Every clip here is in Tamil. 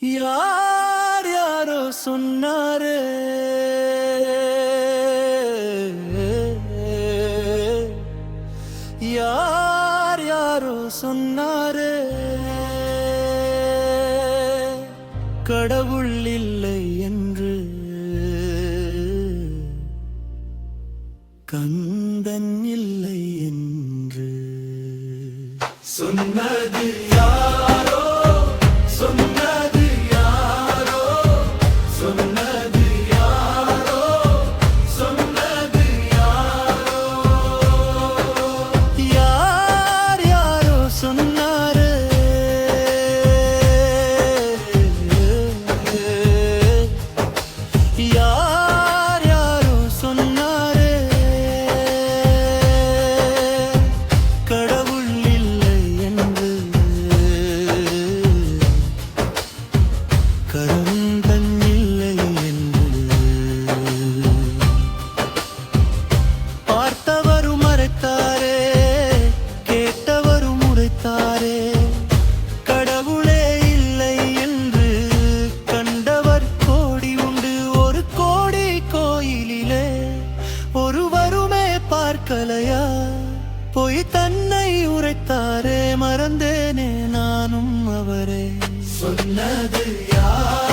யார் யாரோ சொன்னாரு? யார் யாரோ சொன்னாரு? கடவுள் இல்லை என்று. கந்தன் இல்லை என்று. சொன்னது போய் தன்னை உரைத்தாரே மறந்தேனே நானும் அவரே. சொன்னது யார்?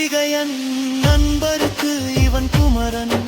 கார்த்திகயன் நண்பருக்கு இவன் குமரன்.